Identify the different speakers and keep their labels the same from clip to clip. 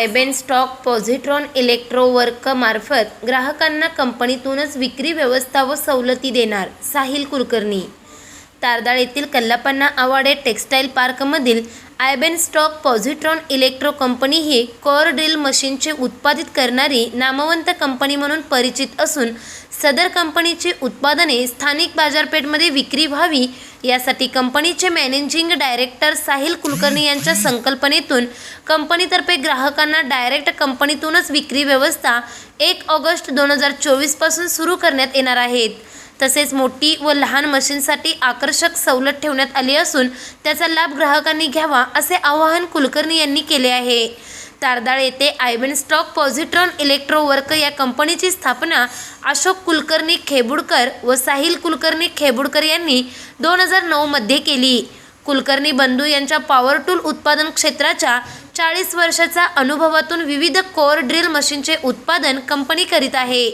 Speaker 1: आयबेन stock positron इलेक्ट्रोवर्कमार्फत ग्राहकांना कंपनीतूनच विक्री व्यवस्था व सवलती देणार साहिल कुलकर्णी. तारदाळ येथील कल्लापन्ना आवाडे टेक्स्टाईल पार्कमधील Eibenstock positron electro company ही कोअर ड्रिल मशीनचे उत्पादित करणारी नामवंत कंपनी म्हणून परिचित असून सदर कंपनीची उत्पादने स्थानिक बाजारपेठमध्ये विक्री व्हावी यासाठी कंपनीचे मॅनेजिंग डायरेक्टर साहिल कुलकर्णी यांच्या संकल्पनेतून कंपनीतर्फे ग्राहकांना डायरेक्ट कंपनीतूनच विक्री व्यवस्था एक ऑगस्ट दोन हजार चोवीसपासून सुरू करण्यात येणार आहेत तसेच मोठी व लहान मशीनसाठी आकर्षक सवलत ठेवण्यात आली असून त्याचा लाभ ग्राहकांनी घ्यावा असे आवाहन कुलकर्णी यांनी केले आहे. तारदाळ येथे आयबेन स्टॉक पॉझिट्रॉन इलेक्ट्रोवर्क या कंपनीची स्थापना अशोक कुलकर्णी खेबुडकर व साहिल कुलकर्णी खेबुडकर यांनी दोन हजार नऊमध्ये केली. कुलकर्णी बंधू यांच्या पॉवर टूल उत्पादन क्षेत्राच्या चाळीस वर्षाचा अनुभवातून विविध कोअर ड्रिल मशीनचे उत्पादन कंपनी करीत आहे.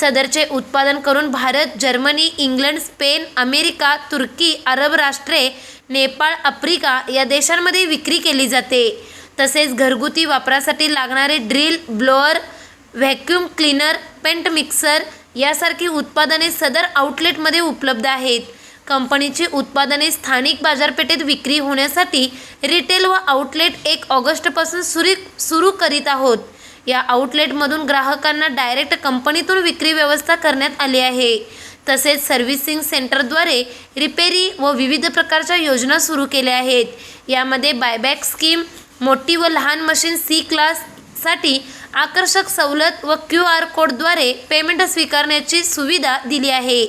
Speaker 1: सदरचे उत्पादन करून Bharat Germany England Spain America तुर्की अरब राष्ट्रे नेपाळ आफ्रिका या देशांमध्ये विक्री केली जाते. तसेच घरगुती वापरासाठी लागणारे drill blower vacuum cleaner paint mixer यासारखी उत्पादने सदर आउटलेटमध्ये उपलब्ध आहेत. कंपनीची उत्पादने स्थानिक बाजारपेठेत विक्री होण्यासाठी रिटेल व आउटलेट एक ऑगस्टपासून सुरू सुरू करीत आहोत. या आउटलेटमधून ग्राहकांना डायरेक्ट कंपनीतून विक्री व्यवस्था करण्यात आली आहे. तसेच सर्व्हिसिंग सेंटरद्वारे रिपेरी व विविध प्रकारच्या योजना सुरू केल्या आहेत. यामध्ये बायबॅक स्कीम मोठी व लहान मशीन सी क्लाससाठी आकर्षक सवलत व क्यू आर कोडद्वारे पेमेंट स्वीकारण्याची सुविधा दिली आहे.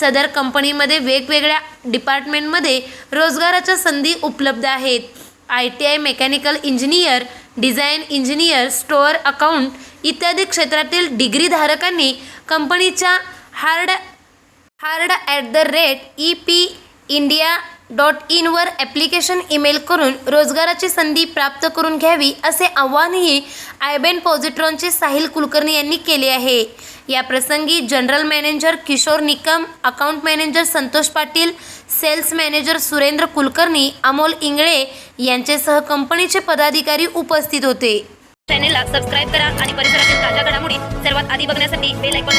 Speaker 1: सदर कंपनीमध्ये वेगवेगळ्या डिपार्टमेंटमध्ये रोजगाराच्या संधी उपलब्ध आहेत. I T I mechanical engineer design engineer store account इत्यादी क्षेत्रातील डिग्रीधारकांनी कंपनीच्या hard hard at the rate E P India dot इनवर application email करून रोजगाराची संधी प्राप्त करून घ्यावी असे आव्हानही आयबेन पॉझिट्रॉनचे साहिल कुलकर्णी यांनी केले आहे. या प्रसंगी general manager Kishor Nikam account manager Santosh Patil sales manager Surendra Kulkarni Amol Ingale यांचेसह कंपनीचे पदाधिकारी उपस्थित होते.
Speaker 2: चॅनेलला सबस्क्राईब करा आणि परिसरातील ताज्या घडामोडी सर्वात आधी बघण्यासाठी बेल ऐकून